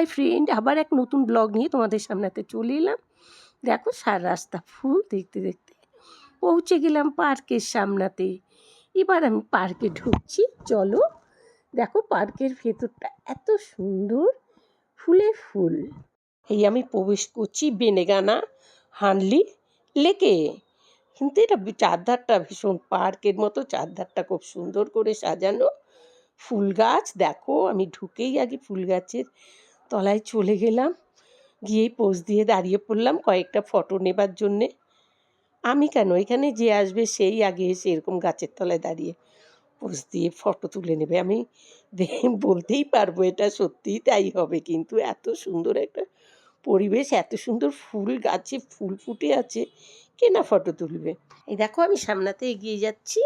Hi friend আবার এক নতুন ব্লগ নিয়ে তোমাদের সামনেতে চলে এলাম। দেখো সারা রাস্তা ফুল দেখতে দেখতে পৌঁছে গেলাম পার্কের সামনাতে। এবার আমি পার্কে ঢুকছি, চলো। দেখো পার্কের ভেতরটা এত সুন্দর, ফুলে ফুল। এই আমি প্রবেশ করছি বেনেগানা হানলি লেকে। কিন্তু এটা চারধারটা ভীষণ পার্কের মতো, চারধারটা খুব সুন্দর করে সাজানো। ফুল গাছ, দেখো আমি ঢুকেই আগে ফুল গাছের তলায় চলে গেলাম। গিয়েই পোজ দিয়ে দাঁড়িয়ে পড়লাম কয়েকটা ফটো নেবার জন্যে। আমি কেন? এখানে যে আসবে সেই আগে এসে এরকম গাছের তলায় দাঁড়িয়ে পোজ দিয়ে ফটো তুলে নেবে। আমি বলতেই পারব এটা সত্যিই তাই হবে। কিন্তু এত সুন্দর একটা পরিবেশ, এত সুন্দর ফুল গাছে ফুল ফুটে আছে, কে না ফটো তুলবে? এই দেখো আমি সামনাতে এগিয়ে যাচ্ছি।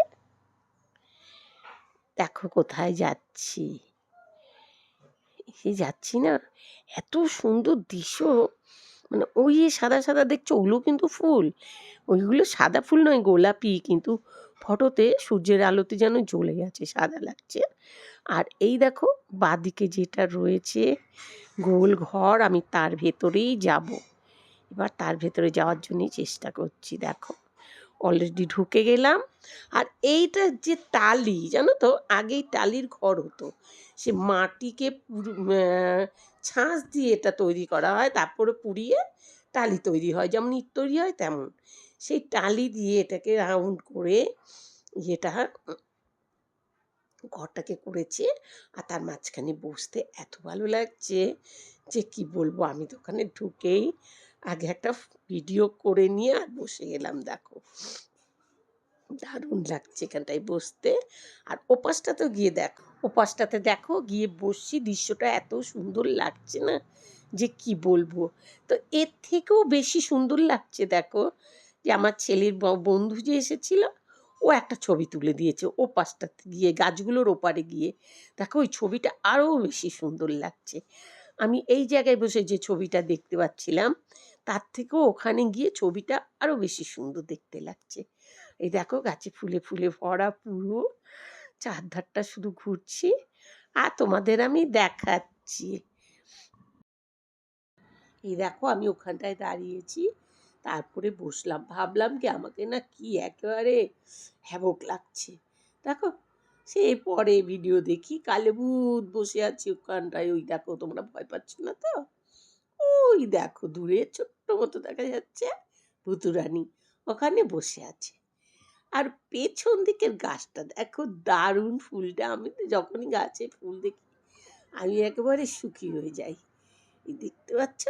দেখো কোথায় যাচ্ছি। এই যাচ্ছি না। এত সুন্দর দৃশ্য। মানে ওই যে সাদা সাদা দেখছ ওগুলো কিন্তু ফুল। ওইগুলো সাদা ফুল নয়, গোলাপি। কিন্তু ফটোতে সূর্যের আলোতে যেন জ্বলে গেছে, সাদা লাগছে। আর এই দেখো, বাদিকে যেটা রয়েছে, গোল ঘর, আমি তার ভেতরেই যাব। এবার তার ভেতরে যাওয়ার জন্যই চেষ্টা করছি, দেখো। অলরেডি ঢুকে গেলাম। আর এইটা যে টালি, জানো তো? আগেই টালির ঘর হতো। সে মাটিকে ছাঁচ দিয়ে এটা তৈরি করা হয়, তারপরে পুড়িয়ে টালি তৈরি হয়। যেমন ইট তৈরি হয়, তেমন। সেই টালি দিয়ে এটাকে রাউন্ড করে এটা ঘরটাকে করেছে। আর তার মাঝখানে বসতে এত ভালো লাগছে যে কি বলব, আমি তো ওখানে ঢুকেই আগে একটা ভিডিও করে নিয়ে আর বসে গেলাম, দেখো। দারুণ লাগছে এখানটায় বসতে। আর ওপাশটাতেও গিয়ে দেখো, ওপাশটাতে দেখো, গিয়ে বসছি, দৃশ্যটা এত সুন্দর লাগছে না? যে কি বলব? তো এর থেকেও বেশি সুন্দর লাগছে, দেখো, যে আমার ছেলের বন্ধু যে এসেছিল, ও একটা ছবি তুলে দিয়েছে ও পাশটাতে গিয়ে, গাছগুলোর ওপারে গিয়ে। দেখো, ওই ছবিটা আরও বেশি সুন্দর লাগছে। আমি এই জায়গায় বসে যে ছবিটা দেখতে পাচ্ছিলাম তার থেকেও ওখানে গিয়ে ছবিটা আরও বেশি সুন্দর দেখতে লাগছে। এই দেখো গাছে ফুলে ফুলে ভরা পুরো। চারধারটা শুধু ঘুরছি। আর তোমাদের আমি দেখাচ্ছি। এই দেখো আমি ওখানটায় দাঁড়িয়েছি। তারপরে বসলাম। ভাবলাম কি আমাকে না কি একেবারে হ্যাবক লাগছে। দেখো, সে পরে ভিডিও দেখি। কালে ভূত বসে আছি ওখানটায়। ওই দেখো, তোমরা ভয় পাচ্ছ না তো? ওই দেখো, দূরে ছোট্ট মতো দেখা যাচ্ছে ভুতুরানি ওখানে বসে আছে। আর পেছন দিকের গাছটা দেখো দারুণ ফুলটা। আমি তো যখনই গাছে ফুল দেখি, আমি একেবারে সুখী হয়ে যাই। দেখতে পাচ্ছ?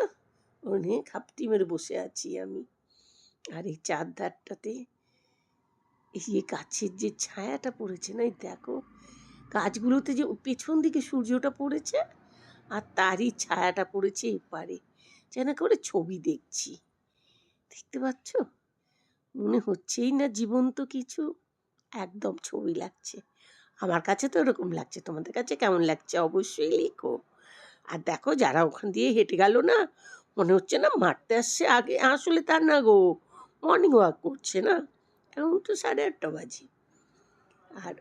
অনেক হাপটি মেরে বসে আছি আমি। আর এই চারধারটাতে এই যে গাছের যে ছায়াটা পড়েছে না, এই দেখো গাছগুলোতে যে পেছন দিকে সূর্যটা পড়েছে আর তারই ছায়াটা পড়েছে এপারে। যেন করে ছবি দেখছি। দেখতে পাচ্ছ? মনে হচ্ছেই না জীবন্ত কিছু। একদম ছবি লাগছে। আমার কাছে তো এরকম লাগছে। তোমাদের কাছে কেমন লাগছে অবশ্যই লেখো। আর দেখো, যারা ওখান দিয়ে হেঁটে গেল না, মনে হচ্ছে না মারতে আসছে আগে। আসলে তার না গো মর্নিং ওয়াক করছে না? এখন তো সাড়ে আটটা বাজে। আর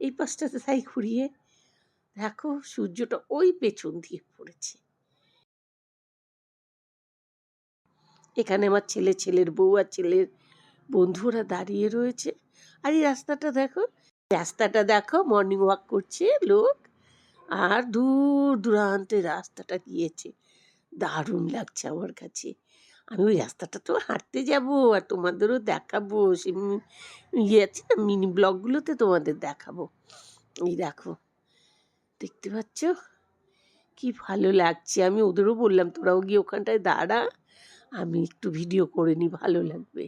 এই পাশটাতে তাই ঘুরিয়ে, দেখো সূর্যটা ওই পেছন দিয়ে পড়েছে। এখানে আমার ছেলে, ছেলের বউ আর ছেলের বন্ধুরা দাঁড়িয়ে রয়েছে। আর এই রাস্তাটা দেখো রাস্তাটা দেখো মর্নিং ওয়াক করছে লোক। আর দূর দূরান্তে রাস্তাটা গিয়েছে দারুণ লাগছে আমার কাছে। আমি ওই রাস্তাটা তো হাঁটতে যাব আর তোমাদেরও দেখাবো। সে ইয়ে আছে না মিনি ব্লগগুলোতে তোমাদের দেখাবো। এই দেখো, দেখতে পাচ্ছ? কি ভালো লাগছে। আমি ওদেরও বললাম, তোরাও গিয়ে ওখানটায় দাঁড়া। আমি একটু ভিডিও করে নি, ভালো লাগবে।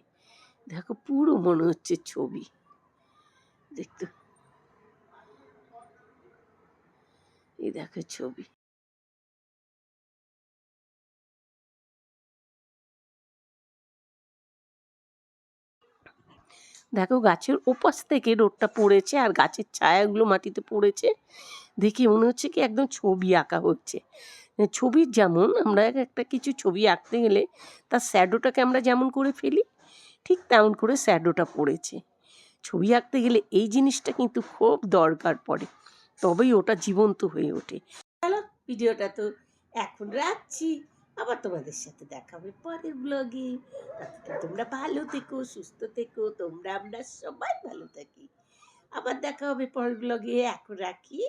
দেখো, পুরো মনে হচ্ছে ছবি। দেখতে এই দেখো ছবি। দেখো, গাছের ওপাশ থেকে রোডটা পড়েছে আর গাছের ছায়াগুলো মাটিতে পড়েছে। দেখে মনে হচ্ছে কি একদম ছবি আঁকা হচ্ছে। ছবির যেমন আমরা একটা কিছু ছবি আঁকতে গেলে তার শ্যাডোটাকে আমরা যেমন করে ফেলি, ঠিক তেমন করে শ্যাডোটা পড়েছে। ছবি আঁকতে গেলে এই জিনিসটা কিন্তু খুব দরকার পড়ে, তবেই ওটা জীবন্ত হয়ে ওঠে। চলো ভিডিওটা তো এখন রাখছি, আবার তোমাদের সাথে দেখা হবে পরের ব্লগে তোমরা ভালো থেকো, সুস্থ থেকো, তোমরা আমরা সবাই ভালো থাকি। আবার দেখা হবে পরের ব্লগে এখন রাখি।